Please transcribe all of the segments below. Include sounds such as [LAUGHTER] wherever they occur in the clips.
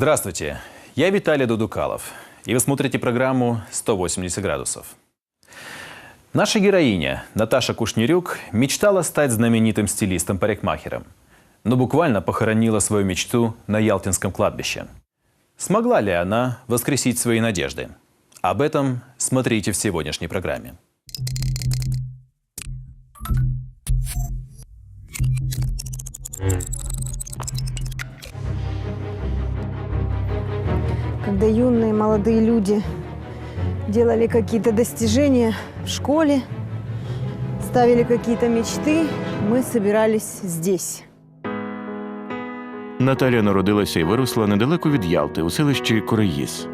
Здравствуйте, я Виталий Дудукалов, и вы смотрите программу «180 градусов». Наша героиня Наташа Кушнирюк мечтала стать знаменитым стилистом-парикмахером, но буквально похоронила свою мечту на Ялтинском кладбище. Смогла ли она воскресить свои надежды? Об этом смотрите в сегодняшней программе. Когда юные молодые люди делали какие-то достижения в школе, ставили какие-то мечты, мы собирались здесь. Наталя народилася і виросла недалеко від Ялти у селищі Кореїс.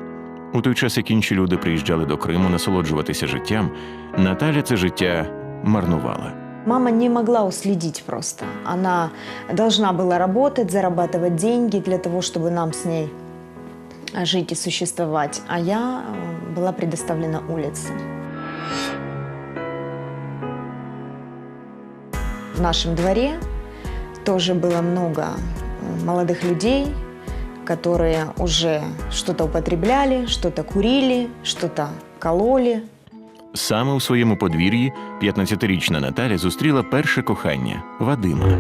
У той час, як інші люди приїжджали до Криму насолоджуватися життям, Наталя це життя марнувала. Мама не могла уследить просто. Она должна была работать, зарабатывать деньги для того, чтобы нам с ней а, жить и существовать. А я э, была предоставлена улице. В нашем дворе тоже было много э, молодых людей, которые уже что-то употребляли, что-то курили, что-то кололи. Саме у своєму подвір'ї 15-річна Наталя зустріла перше кохання Вадима.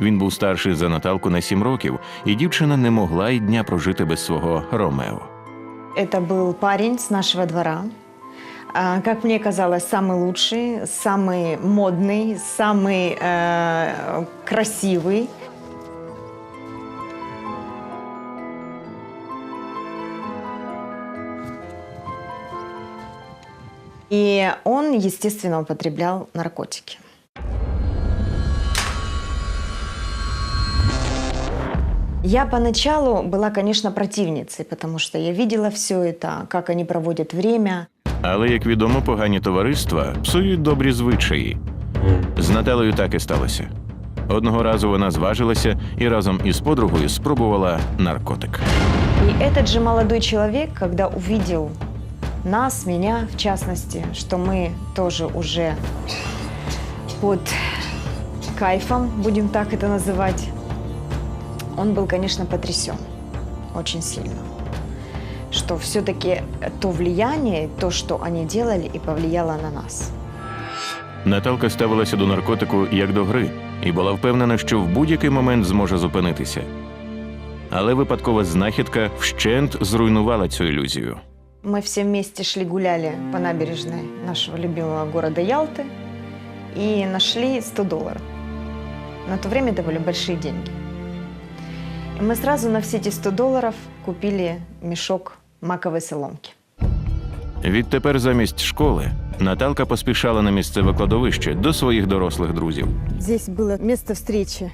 Він був старший за Наталку на сім років, і дівчина не могла й дня прожити без свого Ромео. Это был парень с нашего двора. А, Как мне казалось, самый лучший, самый модный, самый э, красивый. И он, естественно, употреблял наркотики. Я поначалу была, конечно, противницей, потому что я видела все это, как они проводят время. Але, як відомо, погані товариства псують добрі звичаї. З Наталею так і сталося. Одного разу вона зважилася і разом із подругою спробувала наркотик. И этот же молодой человек, когда увидел нас, меня в частности, что мы тоже уже под кайфом, будем так это называть, он был, конечно, потрясен очень сильно. Что все-таки то влияние, то, что они делали, и повлияло на нас. Наталка ставилася до наркотику як до гри і була впевнена, що в будь-який момент зможе зупинитися. Але випадкова знахідка вщент зруйнувала цю ілюзію. Мы все вместе шли гуляли по набережной нашего любимого города Ялты и нашли 100 долларов. На то время это были большие деньги. И мы сразу на все эти 100 долларов купили мешок маковой соломки. Відтепер замість школи Наталка поспішала на місцеве кладовище до своїх дорослих друзів. Здесь было место встречи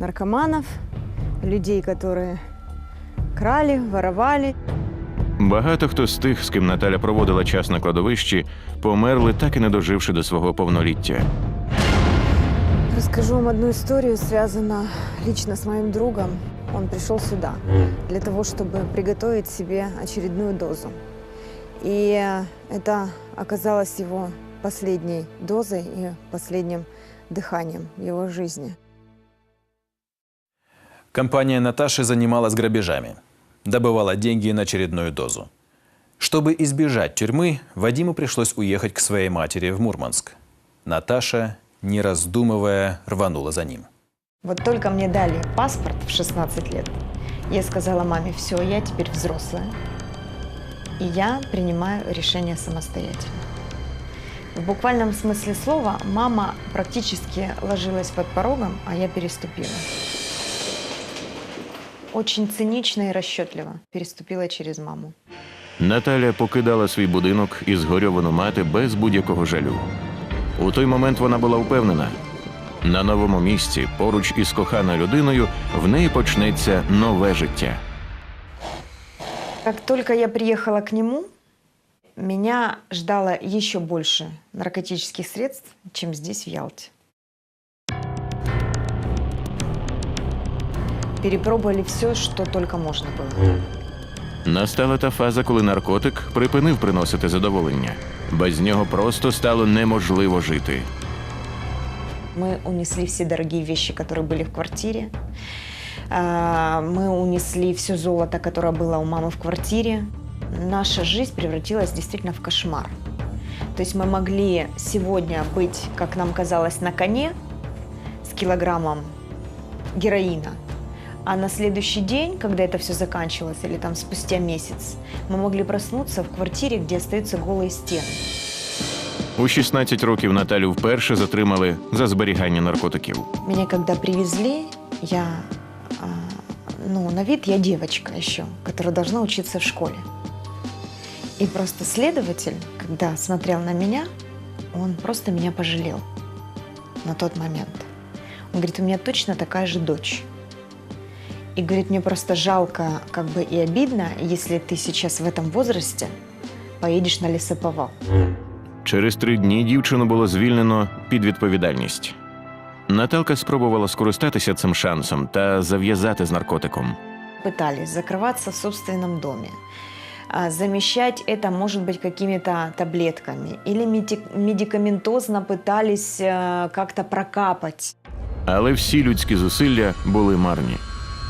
наркоманов, людей, которые крали, воровали. Багато хто з тих, з ким Наталя проводила час на кладовищі, померли, так і не доживши до свого повноліття. Расскажу вам одну историю, связанную лично с моим другом. Он пришел сюда для того, чтобы приготовить себе очередную дозу. И это оказалось его последней дозой и последним дыханием в его жизни. Компания Наташи занималась грабежами, добывала деньги на очередную дозу. Чтобы избежать тюрьмы, Вадиму пришлось уехать к своей матери в Мурманск. Наташа, не раздумывая, рванула за ним. Вот только мне дали паспорт в 16 лет. Я сказала маме, все, я теперь взрослая. И я принимаю решение самостоятельно. В буквальном смысле слова мама практически ложилась под порогом, а я переступила. Очень цинично и расчетливо переступила через маму. Наталя покидала свій будинок і згорьовану мати без будь-якого жалю. У той момент вона була впевнена, на новому місці, поруч із коханою людиною, в неї почнеться нове життя. Как только я приехала к нему, меня ждало еще больше наркотических средств, чем здесь, в Ялте. Перепробовали все, что только можно было. Настала та фаза, коли наркотик припинив приносити задоволення. Без нього просто стало неможливо жити. Мы унесли все дорогие вещи, которые были в квартире. А, Мы унесли все золото, которое было у мамы в квартире. Наша жизнь превратилась действительно в кошмар. То есть мы могли сегодня быть, как нам казалось, на коне с килограммом героина, а на следующий день, когда это все заканчивалось, или там спустя месяц, мы могли проснуться в квартире, где остаются голые стены. У 16 років Наталю вперше затримали за зберігання наркотиків. Меня когда привезли, я, а, ну, на вид я девочка еще, которая должна учиться в школе. И просто следователь, когда смотрел на меня, он просто меня пожалел на тот момент. Он говорит, у меня точно такая же дочь. И говорит, мне просто жалко, как бы и обидно, если ты сейчас в этом возрасте поедешь на лесоповал. Через три дні дівчину було звільнено під відповідальність. Наталка спробувала скористатися цим шансом та зав'язати з наркотиком. пытались закрываться в собственном доме. А, Замещать это, может быть, какими-то таблетками. Или меди- медикаментозно пытались э, как-то прокапать. Але всі людські зусилля були марні.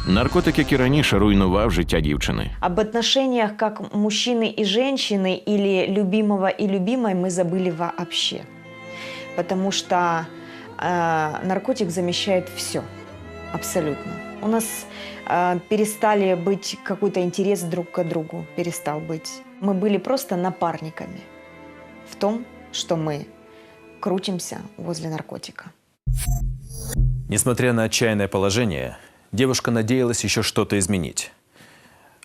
Наркотик, як і раніше, руйнував життя дівчини. Об отношениях как мужчины и женщины или любимого и любимой мы забыли вообще. Потому что э, наркотик замещает все. Абсолютно. У нас э, перестали быть какой-то интерес друг к другу. Перестал быть. Мы были просто напарниками в том, что мы крутимся возле наркотика. Несмотря на отчаянное положение, девушка надеялась еще что-то изменить.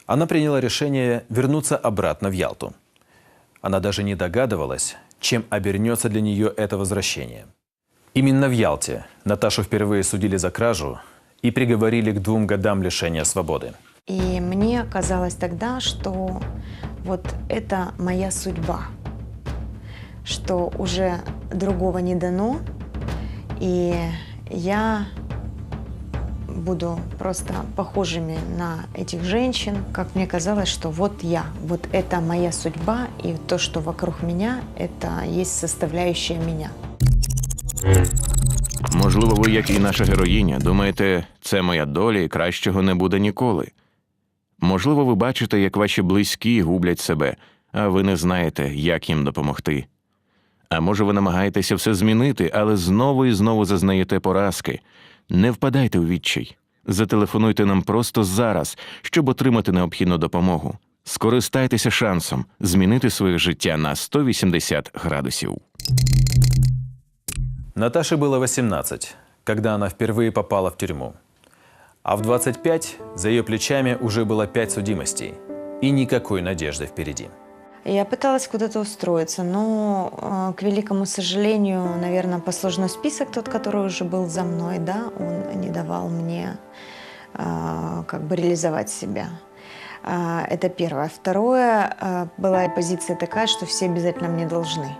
Она приняла решение вернуться обратно в Ялту. Она даже не догадывалась, чем обернется для нее это возвращение. Именно в Ялте Наташу впервые судили за кражу и приговорили к двум годам лишения свободы. И мне казалось тогда, что вот это моя судьба, что уже другого не дано, и я буду просто похожими на этих женщин, как мне казалось, что вот я, вот это моя судьба, и то, что вокруг меня, это есть составляющая меня. Можливо, ви, як і наша героїня, думаєте, це моя доля і кращого не буде ніколи. Можливо, ви бачите, як ваші близькі гублять себе, а ви не знаєте, як їм допомогти. А може, ви намагаєтеся все змінити, але знову і знову зазнаєте поразки. Не впадайте у відчай. Зателефонуйте нам просто зараз, щоб отримати необхідну допомогу. Скористайтеся шансом змінити своє життя на 180 градусів. Наташе было 18, когда она впервые попала в тюрьму. А в 25 за ее плечами уже было 5 судимостей и никакой надежды впереди. Я пыталась куда-то устроиться, но, э, к великому сожалению, наверное, послужной список, тот, который уже был за мной, да, он не давал мне э, как бы реализовать себя. А, Это первое. Второе, э, была позиция такая, что все обязательно мне должны.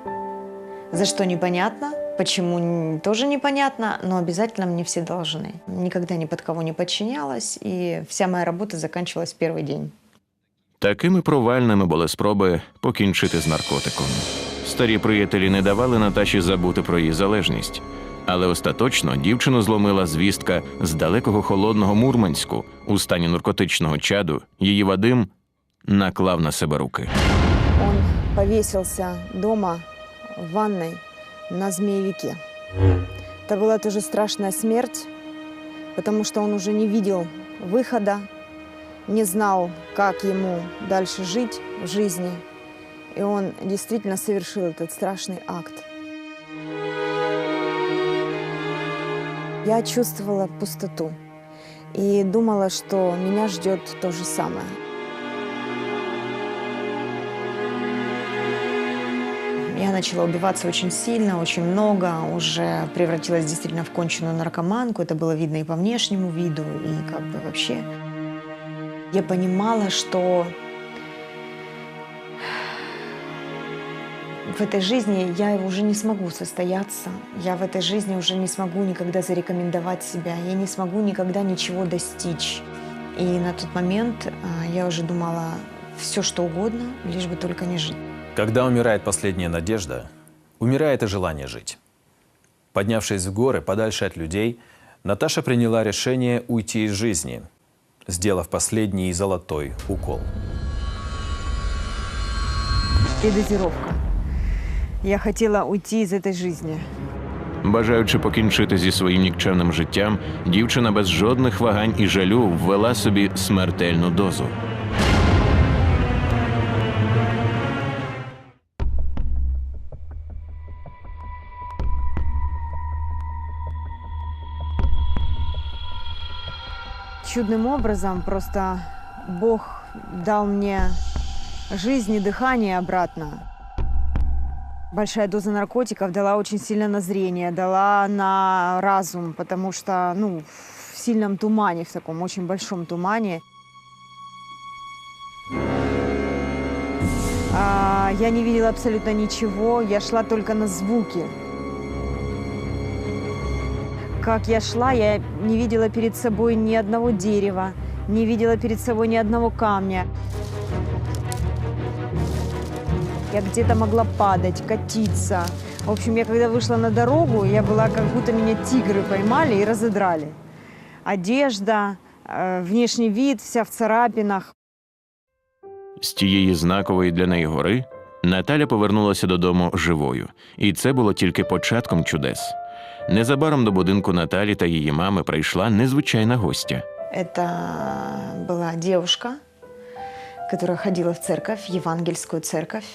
За что непонятно, почему тоже непонятно, но обязательно мне все должны. Никогда ни под кого не подчинялась, и вся моя работа заканчивалась первый день. Такими провальними були спроби покінчити з наркотиком. Старі приятелі не давали Наташі забути про її залежність. Але остаточно дівчину зломила звістка з далекого холодного Мурманську у стані наркотичного чаду. Її Вадим наклав на себе руки. Он повесился дома в ванной на змеевике. Это была тоже страшная смерть, потому что он уже не видел выхода, Не знал, как ему дальше жить в жизни. И он действительно совершил этот страшный акт. Я чувствовала пустоту и думала, что меня ждет то же самое. Я начала убиваться очень сильно, очень много, уже превратилась действительно в конченую наркоманку. Это было видно и по внешнему виду, и как бы вообще. Я понимала, что в этой жизни я уже не смогу состояться. Я в этой жизни уже не смогу никогда зарекомендовать себя. Я не смогу никогда ничего достичь. И на тот момент а, я уже думала все, что угодно, лишь бы только не жить. Когда умирает последняя надежда, умирает и желание жить. Поднявшись в горы, подальше от людей, Наташа приняла решение уйти из жизни, сделав последний золотой укол. Передозировка. Я хотіла уйти з этой жизни. Бажаючи покінчити зі своїм нікчемним життям, дівчина без жодних вагань і жалю ввела собі смертельну дозу. Чудным образом просто Бог дал мне жизнь и дыхание обратно. Большая доза наркотиков дала очень сильно на зрение, дала на разум, потому что, ну, в сильном тумане, в таком очень большом тумане. А, я не видела абсолютно ничего, я шла только на звуки. Как я шла, я не видела перед собой ни одного дерева, не видела перед собой ни одного камня. Я где-то могла падать, катиться. В общем, я когда вышла на дорогу, я была как будто меня тигры поймали и разодрали. Одежда, э, внешний вид, вся в царапинах. З тієї знакової для неї гори Наталя повернулася додому живою, і це було тільки початком чудес. Незабаром до будинку Наталі та її мами прийшла незвичайна гостя. Это была девушка, которая ходила в церковь, в евангельскую церковь.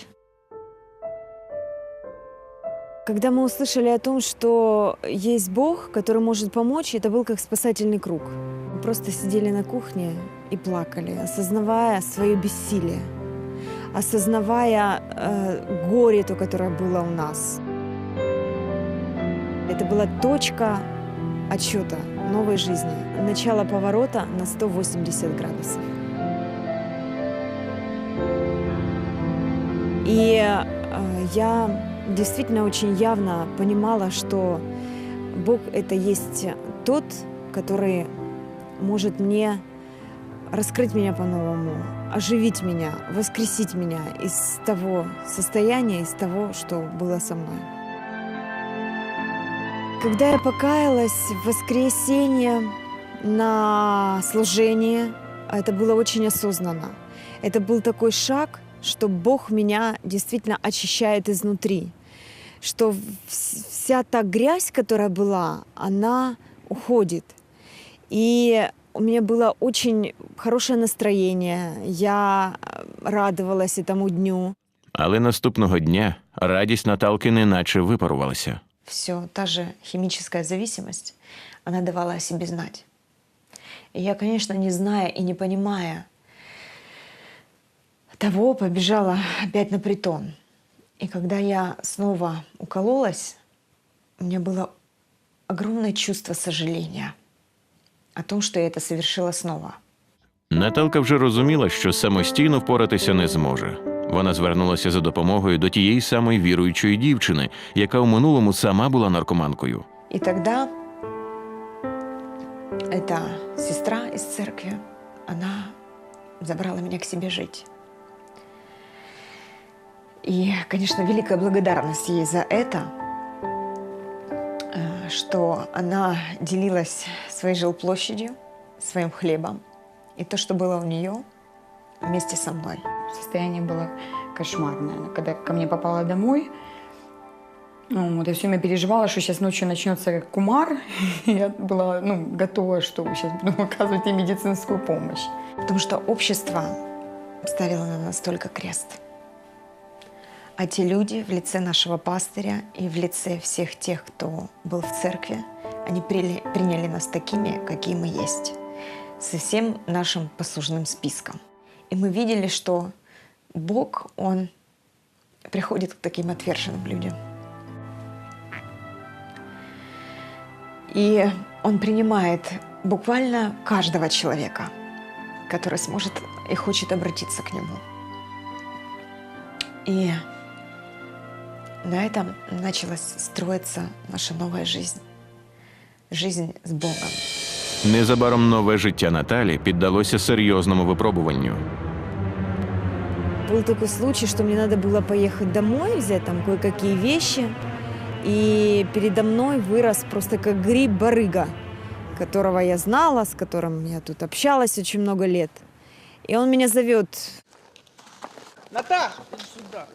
Когда мы услышали о том, что есть Бог, который может помочь, это был как спасательный круг. Мы просто сидели на кухне и плакали, осознавая свое бессилие, осознавая э, горе то, которое было у нас. Это была точка отчета новой жизни, начало поворота на 180 градусов. И э, я действительно очень явно понимала, что Бог это есть тот, который может мне раскрыть меня по-новому, оживить меня, воскресить меня из того состояния, из того, что было со мной. Когда я покаялась в воскресенье на служение, это было очень осознанно. Это был такой шаг, что Бог меня действительно очищает изнутри, что вс- вся та грязь, которая была, она уходит. И у меня было очень хорошее настроение, я радовалась этому дню. Але наступного дня радість Наталки неначе випарувалася. Все, та же химическая зависимость, она давала о себе знать. И я, конечно, не зная и не понимая того, побежала опять на притон. И когда я снова укололась, у меня было огромное чувство сожаления о том, что я это совершила снова. Наталка вже розуміла, що самостійно впоратися не зможе. Вона звернулася за допомогою до тієї самої віруючої дівчини, яка у минулому сама була наркоманкою. И тогда эта сестра из церкви, она забрала меня к себе жить. И, конечно, великая благодарность ей за это, э, что она делилась своей жилплощадью, своим хлебом. И то, что было у нее, вместе со мной. Состояние было кошмарное. Когда ко мне попала домой, ну, вот я все время переживала, что сейчас ночью начнется кумар. [LAUGHS] Я была ну, готова, что сейчас буду оказывать ей медицинскую помощь. Потому что общество ставило на нас только крест. А те люди в лице нашего пастыря и в лице всех тех, кто был в церкви, они приняли нас такими, какие мы есть, со всем нашим послужным списком. И мы видели, что Бог, Он приходит к таким отверженным людям. И Он принимает буквально каждого человека, который сможет и хочет обратиться к Нему. И на этом началась строиться наша новая жизнь. Жизнь с Богом. Незабаром нове життя Наталі піддалося серйозному випробуванню. Был такой случай, что мне надо было поехать домой, взять там кое-какие вещи. И передо мной вырос просто как гриб барыга. которого я знала, с которым я тут общалась очень много лет. И он меня зовет. Наташа, иди сюда.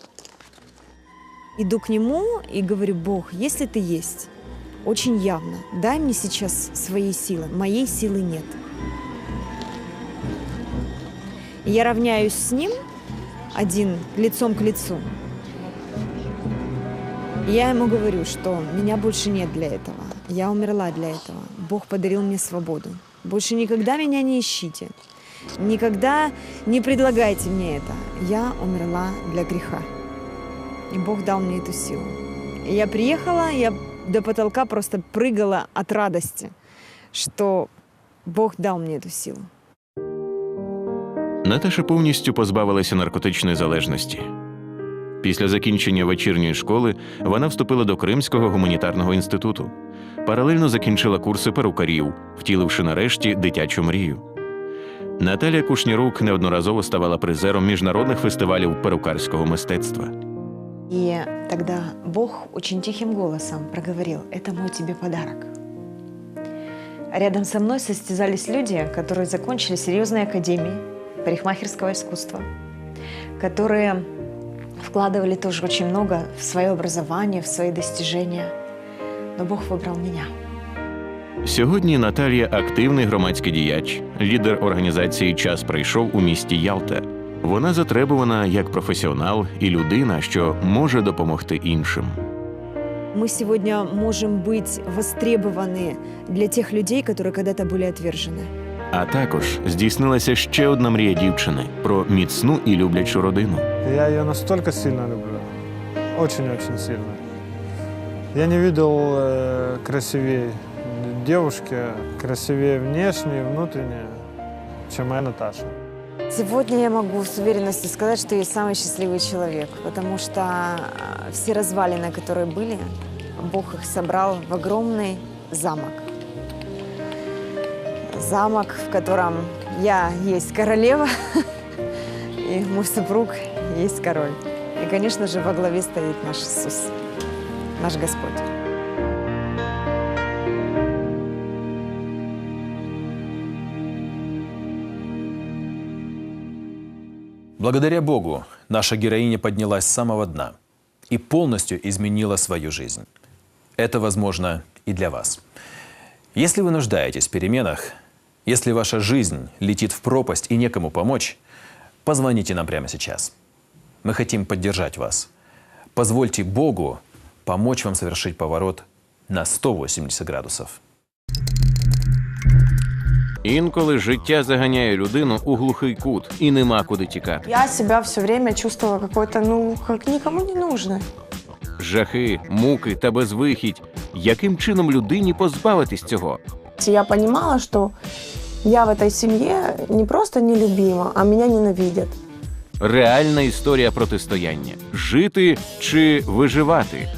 Иду к нему и говорю, Бог, если ты есть, очень явно, дай мне сейчас своей силы. Моей силы нет. Я равняюсь с ним один лицом к лицу. Я ему говорю, что меня больше нет для этого. Я умерла для этого. Бог подарил мне свободу. Больше никогда меня не ищите. Никогда не предлагайте мне это. Я умерла для греха. И Бог дал мне эту силу. Я приехала, я до потолка просто прыгала от радости, что Бог дал мне эту силу. Наташа повністю позбавилася наркотичної залежності. Після закінчення вечірньої школи вона вступила до Кримського гуманітарного інституту. Паралельно закінчила курси перукарів, втіливши нарешті дитячу мрію. Наталія Кушнірук неодноразово ставала призером міжнародних фестивалів перукарського мистецтва. И тогда Бог очень тихим голосом проговорил, это мой тебе подарок. Рядом со мной состязались люди, которые закончили серьезные академии парикмахерского искусства, которые вкладывали тоже очень много в свое образование, в свои достижения. Но Бог выбрал меня. Сьогодні Наталія активний громадський діяч, лідер організації Час прийшов у місті Ялта. Вона затребувана як професіонал і людина, що може допомогти іншим. Мы сегодня можем быть востребованы для тех людей, которые когда-то были отвержены. А також здійснилася ще одна мрія дівчини про міцну і люблячу родину. Я ее настолько сильно люблю. Очень-очень сильно. Я не видел э, красивее девушки, красивее внешне и внутренне, чем моя Наташа. Сегодня я могу с уверенностью сказать, что я самый счастливый человек, потому что э, все развалины, которые были, Бог их собрал в огромный замок. Замок, в котором я есть королева, [LAUGHS] и мой супруг есть король. И, конечно же, во главе стоит наш Иисус, наш Господь. Благодаря Богу наша героиня поднялась с самого дна и полностью изменила свою жизнь. Это возможно и для вас. Если вы нуждаетесь в переменах, если ваша жизнь летит в пропасть и некому помочь, позвоните нам прямо сейчас. Мы хотим поддержать вас. Позвольте Богу помочь вам совершить поворот на 180 градусов. Інколи життя заганяє людину у глухий кут і нема куди тікати. Я себя все время чувствовала какой-то, ну, как никому не нужной. Жахи, муки та безвихідь. Яким чином людині позбавитись цього? Я понимала, что я в этой семье не просто нелюбима, а меня ненавидят. Реальна історія протистояння: жити чи виживати.